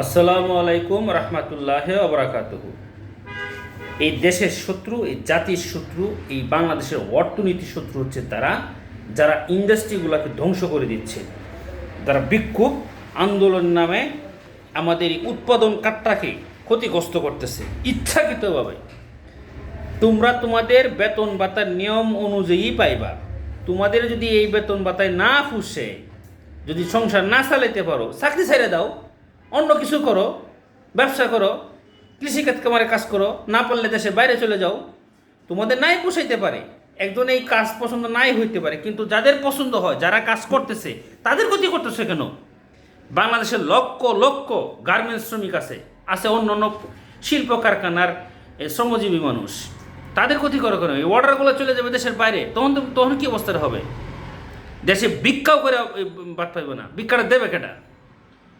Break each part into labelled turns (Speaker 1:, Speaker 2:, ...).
Speaker 1: আসসালামু আলাইকুম রহমতুল্লাহ অবরাকাতুহ এই দেশের শত্রু, এই জাতির শত্রু, এই বাংলাদেশের অর্থনীতির শত্রু হচ্ছে তারা, যারা ইন্ডাস্ট্রিগুলোকে ধ্বংস করে দিচ্ছে। যারা বিক্ষোভ আন্দোলন নামে আমাদের এই উৎপাদন কাটটাকে ক্ষতিগ্রস্ত করতেছে, ইচ্ছাকৃতভাবে। তোমরা তোমাদের বেতন ভাতার নিয়ম অনুযায়ী পাইবা। তোমাদের যদি এই বেতন ভাতায় না ফুসে, যদি সংসার না চালাইতে পারো, চাকরি ছেড়ে দাও। অন্য কিছু করো, ব্যবসা করো কৃষিকাজ কামারে কাজ করো, না পারলে দেশের বাইরে চলে যাও, তোমাদের নাই পোষাইতে পারে। একজন এই কাজ পছন্দ নাই হইতে পারে, কিন্তু যাদের পছন্দ হয়, যারা কাজ করতেছে, তাদের ক্ষতি করতেছে কেন? বাংলাদেশের লক্ষ লক্ষ গার্মেন্টস শ্রমিক আছে আছে অন্য অন্য শিল্প কারখানার শ্রমজীবী মানুষ। তাদের ক্ষতি করে কেন? এই অর্ডারগুলো চলে যাবে দেশের বাইরে, তখন তখন কী অবস্থাটা হবে? দেশে ভিক্ষাও করে বাদ পাইবে না। ভিক্ষাটা দেবে কেটা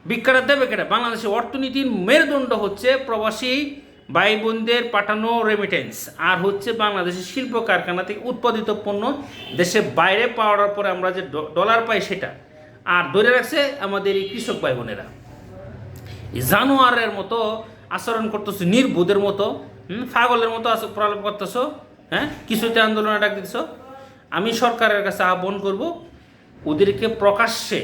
Speaker 1: ভিক্ষাটা দেবে কেটা বাংলাদেশের অর্থনীতির মেরুদণ্ড হচ্ছে প্রবাসী ভাই বোনদের পাঠানো রেমিটেন্স আর হচ্ছে বাংলাদেশের শিল্প কারখানা থেকে উৎপাদিত পণ্য দেশে বাইরে পাওয়ার পরে আমরা যে ডলার পাই সেটা। আর ধরে রাখছে আমাদের এই কৃষক ভাই বোনেরা জানোয়ারের মতো আচরণ করতেছো নির্বোধের মতো হুম, পাগলের মতো প্রলাপ করতেছো হ্যাঁ কিছুতে আন্দোলনে ডাক দিতেছো। আমি সরকারের কাছে আহ্বান করব ওদেরকে প্রকাশ্যে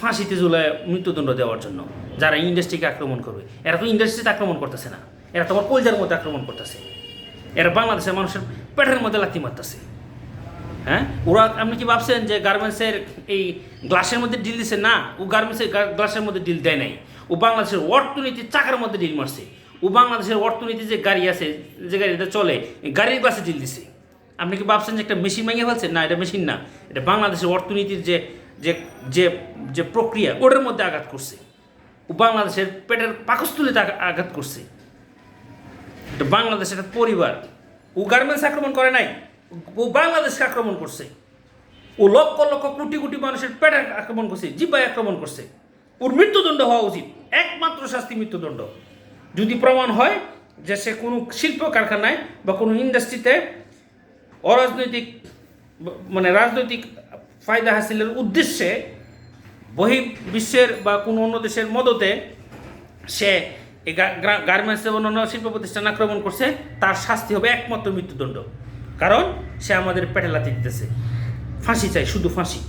Speaker 1: ফাঁসিতে ঝুলায় মৃত্যুদণ্ড দেওয়ার জন্য, যারা ইন্ডাস্ট্রিকে আক্রমণ করবে। এরা তো ইন্ডাস্ট্রিতে আক্রমণ করতেছে না। এরা তোমার কলজার মধ্যে আক্রমণ করতেছে। এরা বাংলাদেশের মানুষের পেটের মধ্যে লাথি মারতেছে। হ্যাঁ? ওরা আপনি কি ভাবছেন যে গার্মেন্টসের এই গ্লাসের মধ্যে ডিল দিছে? না, ও গার্মেন্টসের গ্লাসের মধ্যে ডিল দেয় নাই। ও বাংলাদেশের অর্থনীতির চাকার মধ্যে ডিল মারছে। ও বাংলাদেশের অর্থনীতি যে গাড়ি আছে, যে গাড়িটা চলে গাড়ির গ্লাসে ডিল দিছে। আপনি কি ভাবছেন যে একটা মেশিন ভেঙে ফেলছে? না, এটা মেশিন না। এটা বাংলাদেশের অর্থনীতির যে যে যে যে প্রক্রিয়া ওটার মধ্যে আঘাত করছে। বাংলাদেশের পেটের পাকস্থলিতে আঘাত করছে। বাংলাদেশের একটা পরিবার। ও গার্মেন্টস আক্রমণ করে নাই, ও বাংলাদেশকে আক্রমণ করছে। ও লক্ষ লক্ষ কোটি কোটি মানুষের পেটে আক্রমণ করছে, জিব্বায় আক্রমণ করছে। ওর মৃত্যুদণ্ড হওয়া উচিত, একমাত্র শাস্তি মৃত্যুদণ্ড। যদি প্রমাণ হয় যে সে কোনো শিল্প কারখানায় বা কোনো ইন্ডাস্ট্রিতে অরাজনৈতিক মানে রাজনৈতিক ফায়দা হাসিলের উদ্দেশ্যে বহি বিশ্বের বা কোনো অন্য দেশের মদতে সে এই গার্মেন্টস এবং অন্য শিল্প প্রতিষ্ঠান আক্রমণ করছে, তার শাস্তি হবে একমাত্র মৃত্যুদণ্ড। কারণ সে আমাদের পেটে লাথি দিতেছে। ফাঁসি চাই, শুধু ফাঁসি।